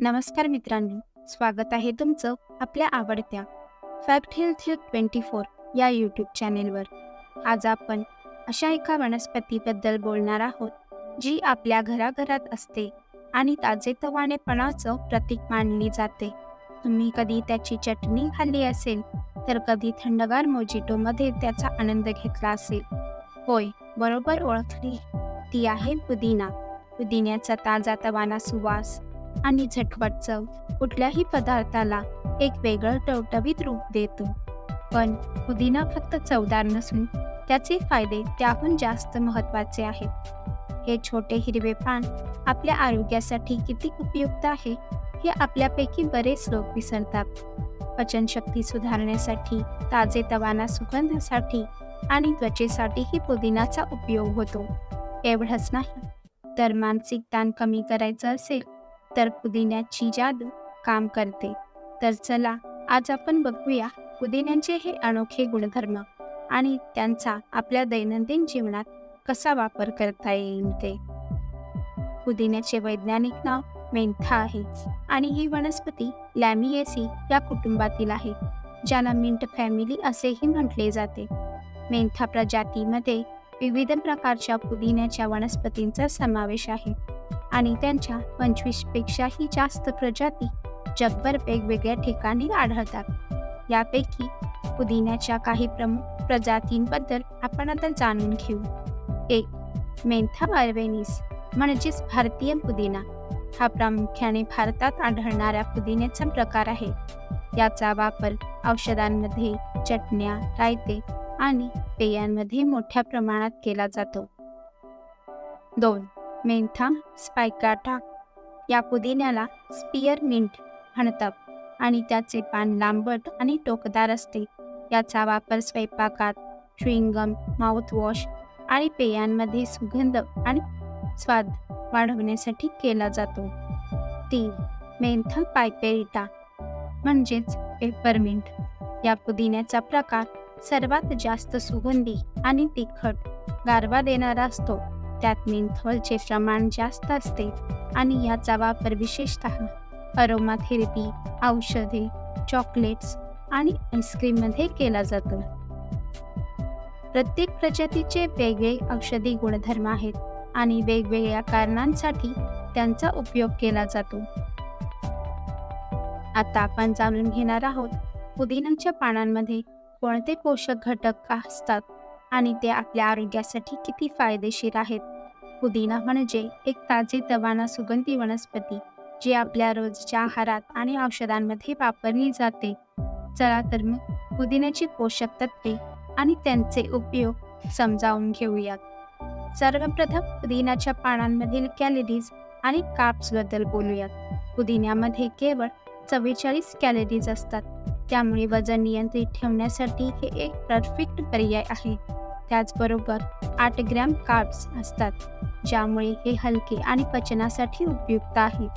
नमस्कार मित्रांनो स्वागत आहे तुमचं आपल्या आवडत्या फॅक्ट हेल्थ ट्वेंटी फोर या यूट्यूब चॅनेलवर. आज आपण अशा एका वनस्पतीबद्दल बोलणार आहोत जी आपल्या घराघरात असते आणि ताजेतवानेपणाचं प्रतीक मानली जाते. तुम्ही कधी त्याची चटणी खाल्ली असेल तर कधी थंडगार मोजिटोमध्ये त्याचा आनंद घेतला असेल. होय बरोबर ओळखली. ती आहे पुदिना. पुदिन्याचा ताजा तवाना सुवास. आणि झटपट चव. कुठल्याही पदार्थाला एक वेगळं टवटवीत रूप देतो. पण पुदिना फक्त चवदार नसून त्याचे फायदे त्याहून जास्त महत्त्वाचे आहेत. हे छोटे हिरवे पान आपल्या आरोग्यासाठी किती उपयुक्त आहे हे आपल्यापैकी बरेच लोक विसरतात. पचनशक्ती सुधारण्यासाठी ताजे तवाना सुगंधासाठी आणि त्वचेसाठीही पुदिनाचा उपयोग होतो. एवढंच नाही तर मानसिक ताण कमी करायचं असेल तर पुदिन्याची जादू काम करते. तर चला आज आपण बघूया पुदिन्याचे हे अनोखे गुणधर्म आणि त्यांचा आपल्या दैनंदिन जीवनात कसा वापर करता येईल ते. पुदिन्याचे वैज्ञानिक नाव मेंथा आहे आणि ही वनस्पती लॅमिएसी या कुटुंबातील आहे ज्याला मिंट फॅमिली असेही म्हटले जाते. मेंथा प्रजातीमध्ये विविध प्रकारच्या पुदिन्याच्या वनस्पतींचा समावेश आहे. आणि त्यांच्या पंचवीस पेक्षाही जास्त प्रजाती जगभर वेगवेगळ्या ठिकाणी आढळतात. यापैकी पुदिन्याच्या काही प्रमुख प्रजातींबद्दल आपण आता जाणून घेऊ. एक मेंथा बार्वेनिस म्हणजेच भारतीय पुदिना. हा प्रामुख्याने भारतात आढळणाऱ्या पुदिन्याचा प्रकार आहे. याचा वापर औषधांमध्ये चटण्या रायते आणि पेयांमध्ये मोठ्या प्रमाणात केला जातो. दोन मेंथा स्पायकाटा या पुदिन्याला स्पियर मिंट म्हणतात आणि त्याचे पान लांबट आणि टोकदार असते. याचा वापर स्वयंपाकात श्विंगम माउथवॉश आणि पेयांमध्ये सुगंध आणि स्वाद वाढवण्यासाठी केला जातो. तीन मेंथा पायपेरिटा म्हणजेच पेपरमिंट या पुदिन्याचा प्रकार सर्वात जास्त सुगंधी आणि तिखट गारवा देणारा असतो. त्यात मेंथॉलचे प्रमाण जास्त असते आणि याचा वापर विशेषतः अरोमाथेरपी औषधे चॉकलेट्स आणि आईस्क्रीममध्ये केला जातो. प्रत्येक प्रजातीचे वेगळे औषधी गुणधर्म आहेत आणि वेगवेगळ्या कारणांसाठी त्यांचा उपयोग केला जातो. आता आपण जाणून घेणार आहोत पुदिनाच्या पानांमध्ये कोणते पोषक घटक असतात? आणि ते आपल्या आरोग्यासाठी किती फायदेशीर आहेत. पुदिना म्हणजे एक ताजे तवाना सुगंधी वनस्पती जी आपल्या रोजच्या आहारात आणि औषधांमध्ये वापरली जाते. चला तर मग पुदिन्याची पोषक तत्वे आणि त्यांचे उपयोग समजावून घेऊयात. सर्वप्रथम पुदिन्याच्या पानांमधील कॅलरीज आणि काप्सबद्दल बद्दल बोलूयात. पुदिन्यामध्ये केवळ चव्वेचाळीस कॅलरीज असतात. त्यामुळे वजन नियंत्रित ठेवण्यासाठी हे एक परफेक्ट पर्याय आहे. त्याचबरोबर आठ ग्रॅम कार्ब्स असतात ज्यामुळे हे हलके आणि पचनासाठी उपयुक्त आहे.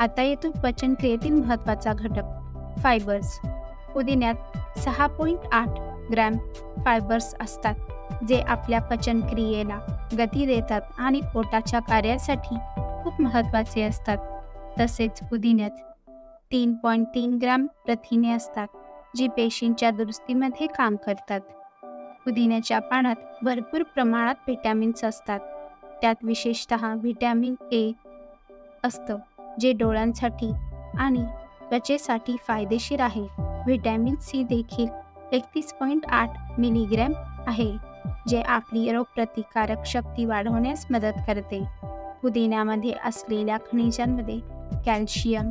आता येतो पचनक्रियेतील महत्त्वाचा घटक फायबर्स पुदिन्यात सहा पॉईंट आठ ग्रॅम फायबर्स असतात जे आपल्या पचनक्रियेला गती देतात आणि पोटाच्या कार्यासाठी खूप महत्त्वाचे असतात. तसेच पुदिन्यात तीन पॉईंट तीन ग्रॅम प्रथिने असतात जी पेशींच्या दुरुस्तीमध्ये काम करतात. पुदिन्याच्या पानात भरपूर प्रमाणात व्हिटॅमिन्स असतात. त्यात विशेषतः व्हिटॅमिन ए असतं जे डोळ्यांसाठी आणि त्वचेसाठी फायदेशीर आहे. व्हिटॅमिन सी देखील एकतीस पॉईंट आठ मिलीग्रॅम आहे जे आपली रोगप्रतिकारक शक्ती वाढवण्यास मदत करते. पुदिन्यामध्ये असलेल्या खनिजांमध्ये कॅल्शियम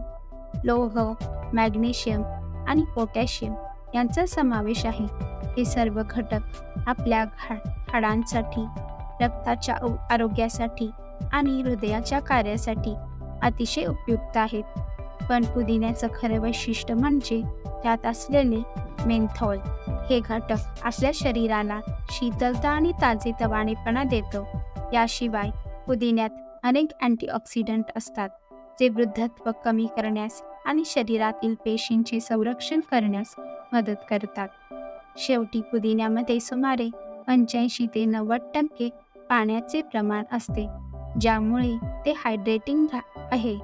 लोह मॅग्नेशियम आणि पोटॅशियम यांचा समावेश आहे. हे सर्व घटक आपल्या घा हाडांसाठी रक्ताच्या आरोग्यासाठी आणि हृदयाच्या कार्यासाठी अतिशय उपयुक्त आहेत. पण पुदिन्याचं खरं वैशिष्ट्य म्हणजे त्यात असलेले मेंथॉल हे घटक आपल्या शरीराला शीतलता आणि ताजेतवानेपणा देतो. याशिवाय पुदिन्यात अनेक अँटीऑक्सिडंट असतात जे वृद्धत्व कमी करण्यास आणि शरीरातील पेशींचे संरक्षण करण्यास मदत करतात. शेवटी पुदिन्यामध्ये सुमारे पंच्याऐंशी ते नव्वद टक्के पाण्याचे प्रमाण असते ज्यामुळे ते हायड्रेटिंग आहे.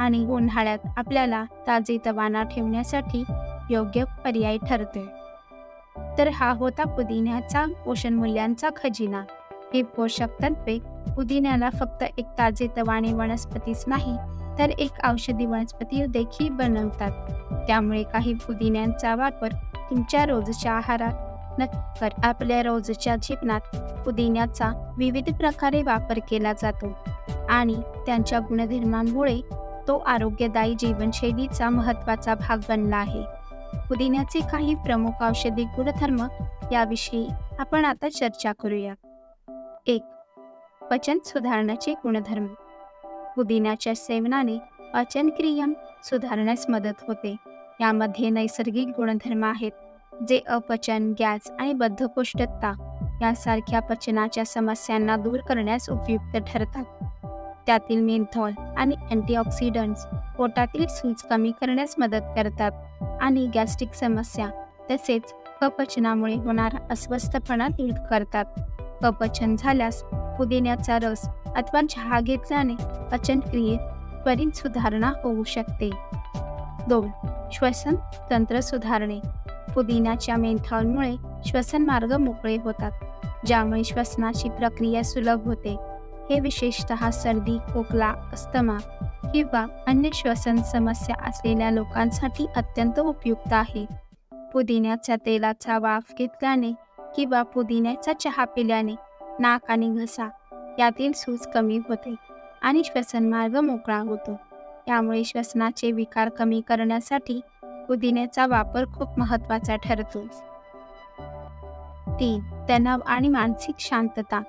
आणि उन्हाळ्यात आपल्याला ताजेतवाना ठेवण्यासाठी योग्य पर्याय ठरते. तर हा होता पुदिन्याचा पोषण मूल्यांचा खजिना. हे पोषक तत्वे पुदिन्याला फक्त एक ताजेतवाने वनस्पतीच नाही तर एक औषधी वनस्पती देखील बनवतात. त्यामुळे काही पुदिन्यांचा वापर तुमच्या रोजच्या आहारात नक्कर आपल्या रोजच्या जीवनात पुदिन्याचा विविध प्रकारे वापर केला जातो आणि त्यांच्या गुणधर्मांमुळे तो आरोग्यदायी जीवनशैलीचा महत्त्वाचा भाग बनला आहे. पुदिन्याचे काही प्रमुख औषधी गुणधर्म याविषयी आपण आता चर्चा करूया. एक पचन सुधारण्याचे गुणधर्म. पुदिन्याच्या सेवनाने पचनक्रिया सुधारण्यास मदत होते. यामध्ये नैसर्गिक गुणधर्म आहेत जे अपचन गॅस आणि बद्धकोष्ठता यासारख्या पचनाच्या समस्यांना दूर करण्यास उपयुक्त ठरतात. त्यातील मेंथॉल आणि अँटीऑक्सिडंट्स पोटातील सूज कमी करण्यास मदत करतात आणि गॅस्ट्रिक समस्या तसेच अपचनामुळे होणारा अस्वस्थपणा दूर करतात. अपचन झाल्यास पुदिन्याचा रस अथवा चहा घेतल्याने पचनक्रियेत त्वरित सुधारणा होऊ शकते. दोन श्वसन तंत्र सुधारणे. पुदिन्याच्या मेंथॉलमुळे श्वसन मार्ग मोकळे होतात ज्यामुळे श्वसनाची प्रक्रिया सुलभ होते. हे विशेषतः सर्दी खोकला अस्थमा किंवा अन्य श्वसन समस्या असलेल्या लोकांसाठी अत्यंत उपयुक्त आहे. पुदिन्याच्या तेलाचा वाफ घेतल्याने किंवा पुदिन्याचा चहा पिल्याने नाक आणि घसा यातील सूज कमी होते आणि श्वसनमार्ग मोकळा होतो. त्यामुळे श्वसनाचे विकार कमी करण्यासाठी पुदिन्याचा वापर खूप महत्त्वाचा ठरतो. तीन तणाव आणि मानसिक शांतता.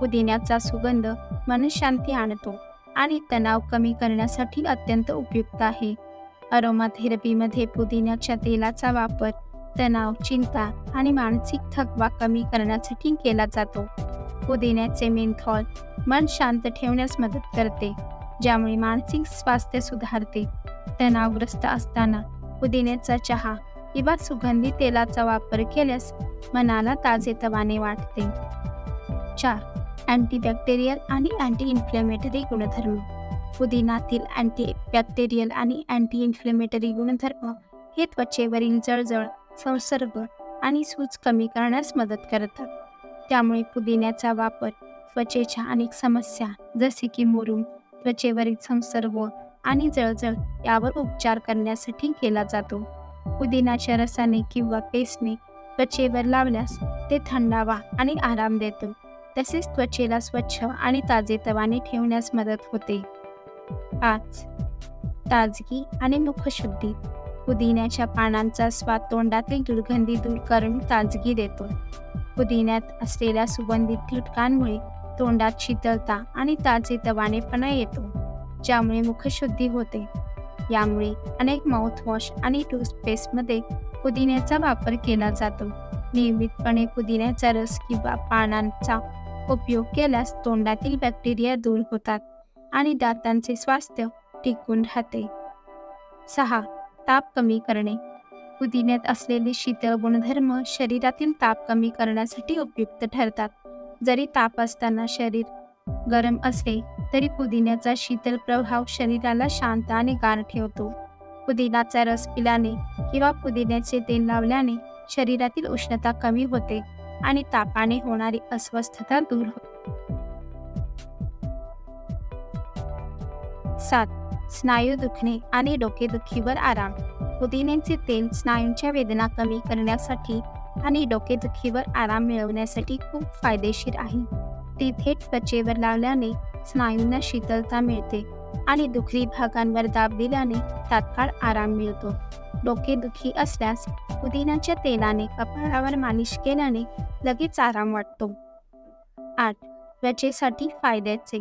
पुदिन्याचा सुगंध मनशांती आणतो आणि तणाव कमी करण्यासाठी अत्यंत उपयुक्त आहे. अरोमाथेरपीमध्ये पुदिन्याच्या तेलाचा वापर तणाव चिंता आणि मानसिक थकवा कमी करण्यासाठी केला जातो. पुदिन्याचे मेंथॉल मन शांत ठेवण्यास मदत करते. ज्यामुळे मानसिक स्वास्थ्य सुधारते. तणावग्रस्त असताना पुदिन्याचा चहा किंवा सुगंधी तेलाचा वापर केल्यास मनाला ताजेतवाने वाटते. चार. अँटीबॅक्टेरियल आणि अँटी इन्फ्लेमेटरी गुणधर्म. पुदिनातील अँटी बॅक्टेरियल आणि अँटी इन्फ्लेमेटरी गुणधर्म हे त्वचेवरील जळजळ संसर्ग आणि सूज कमी करण्यास मदत करतात. त्यामुळे पुदिन्याचा वापर त्वचेच्या अनेक समस्या जसे की मुरुम त्वचेवरील संसर्ग आणि जळजळ यावर उपचार करण्यासाठी केला जातो. पुदिनाच्या रसाने किंवा पेस्टने त्वचेवर लावल्यास ते थंडावा आणि आराम देतो. तसेच त्वचेला स्वच्छ आणि ताजेतवाने ठेवण्यास मदत होते. पाच ताजगी आणि मुखशुद्धी पुदिन्याच्या पानांचा स्वाद तोंडातील दुर्गंधी दूर करून ताजगी देतो. पुदिन्यात असलेल्या सुगंधित कीटकांमुळे तोंडात शीतलता आणि ताजेतवानेपणा येतो. ज्यामुळे मुखशुद्धी होते. यामुळे अनेक माउथवॉश आणि टूथपेस्टमध्ये पुदिन्याचा वापर केला जातो. नियमितपणे पुदिन्याचा रस किंवा पानांचा उपयोग केल्यास तोंडातील बॅक्टेरिया दूर होतात आणि दातांचे स्वास्थ्य टिकून राहते. सहा. ताप कमी करणे. पुदिन्यात असलेले शीतल गुणधर्म शरीरातील ताप कमी करण्यासाठी उपयुक्त ठरतात. जरी ताप असताना शरीर गरम असले तरी पुदिन्याचा शीतल प्रभाव शरीराला शांत आणि गार ठेवतो. पुदिनाचा रस पिल्याने किंवा पुदिन्याचे तेल लावल्याने शरीरातील उष्णता कमी होते आणि तापाने होणारी अस्वस्थता दूर होते. सात. स्नायू दुखणे आणि डोकेदुखीवर आराम. पुदिन्याचे तेल स्नायूंच्या वेदना कमी करण्यासाठी आणि डोकेदुखीवर आराम मिळवण्यासाठी खूप फायदेशीर आहे. ते थेट त्वचेवर लावल्याने स्नायूंना शीतलता मिळते आणि दुखरी भागांवर दाब दिल्याने तात्काळ आराम मिळतो. डोकेदुखी असल्यास पुदिन्याच्या तेलाने कपाळावर मालिश केल्याने लगेच आराम वाटतो. आठ त्वचेसाठी फायद्याचे.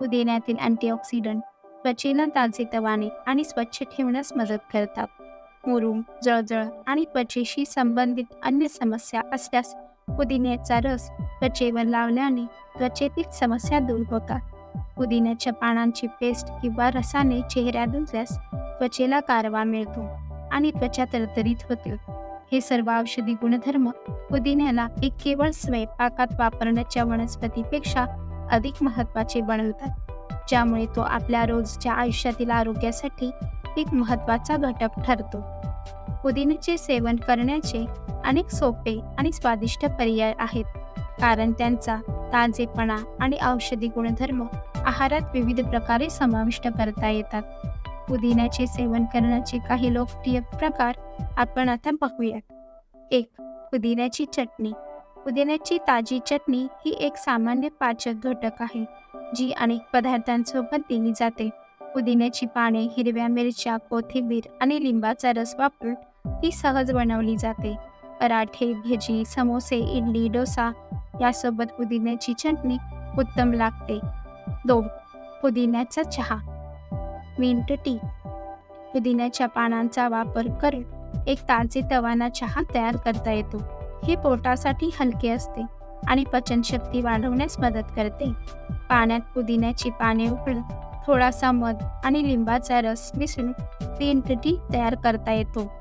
पुदिन्यातील अँटीऑक्सिडंट त्वचेला ताजेतवाने आणि स्वच्छ ठेवण्यास मदत करतात. मुरूम जळजळ आणि त्वचेशी संबंधित अन्य समस्या असल्यास पुदिन्याचा रस त्वचेवर लावल्याने त्वचेतील समस्या दूर होतात. पुदिन्याच्या पानांची पेस्ट किंवा रसाने चेहऱ्या धुतल्यास त्वचेला कारवा मिळतो आणि त्वचा तरतरीत होते. हे सर्व औषधी गुणधर्म पुदिन्याला एक केवळ स्वयंपाकात वापरण्याच्या वनस्पतीपेक्षा अधिक महत्त्वाचे बनवतात. ज्यामुळे तो आपल्या रोजच्या आयुष्यातील आरोग्यासाठी एक महत्त्वाचा घटक ठरतो. पुदिन्याचे सेवन करण्याचे अनेक सोपे आणि स्वादिष्ट पर्याय आहेत. कारण त्यांचा ताजेपणा आणि औषधी गुणधर्म आहारात विविध प्रकारे समाविष्ट करता येतात. पुदिन्याचे सेवन करण्याचे काही लोकप्रिय प्रकार आपण आता बघूयात. एक पुदिन्याची चटणी. पुदिन्याची ताजी चटणी ही एक सामान्य पाचक घटक आहे जी अनेक पदार्थांसोबत दिली जाते. पुदिन्याची पाने हिरव्या मिरच्या कोथिंबीर आणि लिंबाचा रस वापरून ती सहज बनवली जाते. पराठे भजी समोसे इडली डोसा यासोबत पुदिन्याची चटणी उत्तम लागते. दोन पुदिन्याचा चहा. Minute T. पुदिन्याच्या पानांचा वापर करून एक ताजे तवाना चहा तयार करता येतो. हे पोटासाठी हलके असते आणि पचनशक्ती वाढवण्यास मदत करते. पाण्यात पुदिन्याची पाने उकळून थोडासा मध आणि लिंबाचा रस मिसळून ग्रीन टी तयार करता येतो.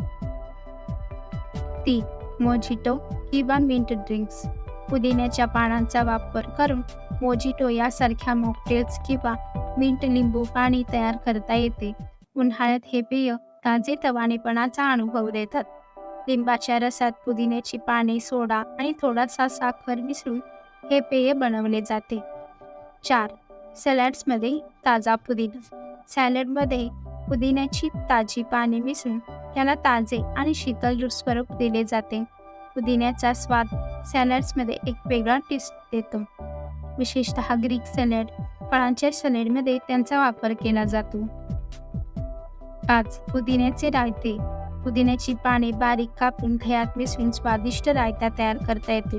ती मोजिटो किंवा मिंट ड्रिंक्स पुदिन्याच्या पानांचा वापर करून मोजिटो यासारख्या मॉकटेल्स किंवा मिंट लिंबू पाणी तयार करता येते. उन्हाळ्यात हे पेय ताजे तवानेपणाचा अनुभव देतात. लिंबाच्या रसात पुदिन्याची पाने सोडा आणि थोडासा साखर मिसळून हे पेय बनवले जाते. चार सॅलड्समध्ये ताजा पुदिना. सॅलडमध्ये पुदिन्याची ताजी पाने मिसळून त्याला ताजे आणि शीतल स्वरूप दिले जाते. पुदिन्याचा स्वाद सॅलड्समध्ये एक वेगळा टेस्ट देतो. विशेषतः ग्रीक सॅलड फळांच्या सॅलडमध्ये त्यांचा वापर केला जातो. पाच पुदिन्याचे रायते पुदिन्याची पाने बारीक कापून घयात मिसळून स्वादिष्ट रायता तयार करता येते.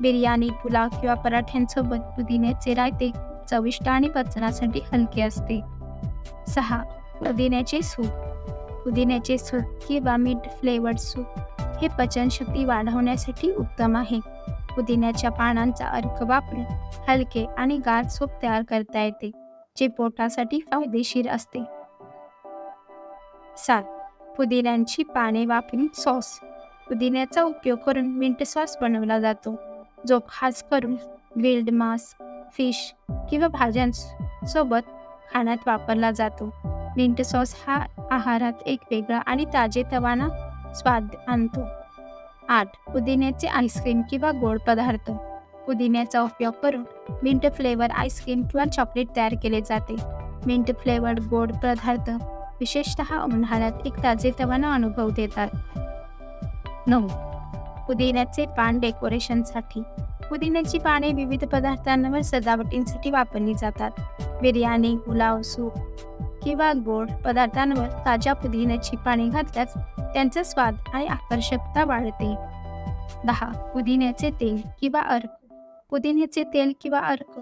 बिर्याणी पुलाव किंवा पराठ्यांसोबत पुदिन्याचे रायते चविष्ट आणि पचनासाठी हलके असते. सहा. पुदिन्याचे सूप. पुदिन्याचे सूप किंवा मीठ फ्लेवर्ड सूप हे पचनशक्ती वाढवण्यासाठी उत्तम आहे. पुदिन्याच्या पानांचा अर्क वापरून हलके आणि गार सूप तयार करता येते जे पोटासाठी फायदेशीर असते. सात. पुदिन्यांची पाने वापरून सॉस. पुदिन्याचा उपयोग करून मिंट सॉस बनवला जातो जो खास करून ग्रिल्ड मांस फिश किंवा भाज्यांसोबत खाण्यात वापरला जातो. मिंट सॉस हा आहारात एक वेगळा आणि ताजेतवाना स्वाद आणतो. आठ पुदिन्याचे आईस्क्रीम किंवा गोड पदार्थ. पुदिन्याचा उपयोग करून मिंट फ्लेवर आईस्क्रीम किंवा चॉकलेट तयार केले जाते. मिंट फ्लेवर गोड पदार्थ विशेषतः उन्हाळ्यात एक ताजेतवाना अनुभव देतात. नऊ पुदिन्याचे पान डेकोरेशनसाठी पुदिन्याची पाने विविध पदार्थांवर सजावटींसाठी वापरली जातात. बिर्याणी पुलाव सूप किंवा गोड पदार्थांवर ताज्या पुदिन्याची पाने घातल्यास त्यांचा स्वाद आणि आकर्षकता वाढते. दहा पुदिन्याचे तेल किंवा अर्क. पुदिन्याचे तेल किंवा अर्क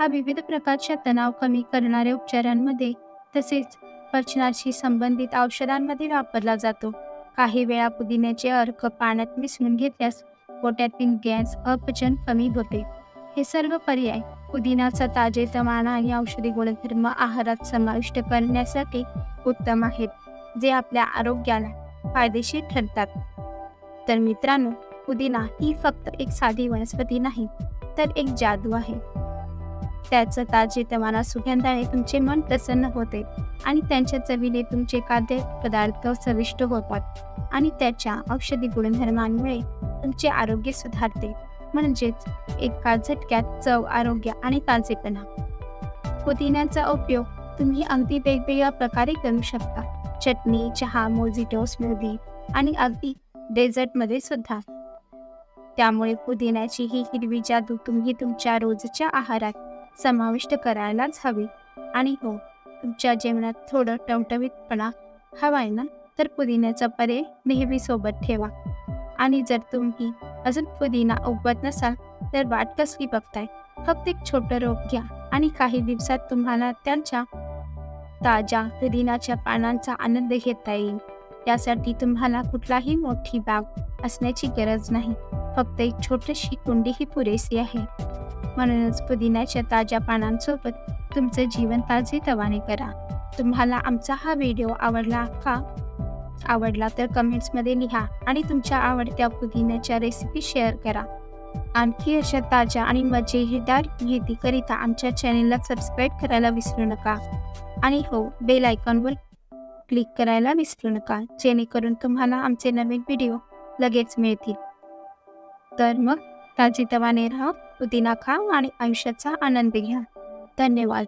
हा विविध प्रकारच्या तणाव कमी करणाऱ्या उपचारांमध्ये तसेच पचनाशी संबंधित औषधांमध्ये वापरला जातो. काही वेळा पुदिन्याचे अर्क पाण्यात मिसळून घेतल्यास पोट्यातील गॅस अपचन कमी होते. हे सर्व पर्याय पुदिनाचा ताजेतवाना आणि औषधी गुणधर्म आहारात समाविष्ट करण्यासाठी उत्तम आहेत जे आपल्या आरोग्याला फायदेशीर ठरतात. तर मित्रांनो पुदिना ही फक्त एक साधी वनस्पती नाही तर एक जादू आहे. त्याचं ताजे तवाना सुगंधाने तुमचे मन प्रसन्न होते आणि त्यांच्या चवीने तुमचे खाद्य पदार्थ चविष्ट होतात आणि त्याच्या औषधी गुणधर्मांमुळे तुमचे आरोग्य सुधारते. म्हणजेच एका झटक्यात चव आरोग्य आणि ताजेपणा. पुदिन्याचा उपयोग तुम्ही अगदी वेगवेगळ्या प्रकारे करू शकता. चटणी चहा मोजिटो स्मूदी आणि अगदी डेझर्टमध्ये सुद्धा. त्यामुळे पुदिन्याची ही हिरवी जादू तुम्ही तुमच्या रोजच्या आहारात समाविष्ट करायलाच हवी. आणि हो तुमच्या जेवणात थोडं टवटवीतपणा हवाय ना? तर पुदिन्याचा पर्याय नेहमी सोबत ठेवा. आणि जर तुम्ही अजून पुदिना उगवत नसाल तर वाट कसली बघताय? फक्त एक छोटं रोप घ्या आणि काही दिवसात तुम्हाला त्यांच्या ताज्या पुदिनाच्या पानांचा आनंद घेता येईल. त्यासाठी तुम्हाला कुठलाही मोठी बाग असण्याची गरज नाही. फक्त एक छोटीशी कुंडी ही पुरेशी आहे. म्हणूनच पुदिन्याच्या ताज्या पानांसोबत तुमचं जीवन ताजे तवाने करा. तुम्हाला आमचा हा व्हिडिओ आवडला का? आवडला तर कमेंट्समध्ये लिहा आणि तुमच्या आवडत्या पुदिन्याच्या रेसिपी शेअर करा. आणखी अशा ताज्या आणि मजेदार माहितीकरिता आमच्या चॅनेलला सबस्क्राईब करायला विसरू नका. आणि हो बेल आयकॉनवर क्लिक करायला विसरू नका जेणेकरून तुम्हाला आमचे नवीन व्हिडिओ लगेच मिळतील. तर मग ताजीतवाने राहा पुदिना खा आणि आयुष्याचा आनंद घ्या. धन्यवाद.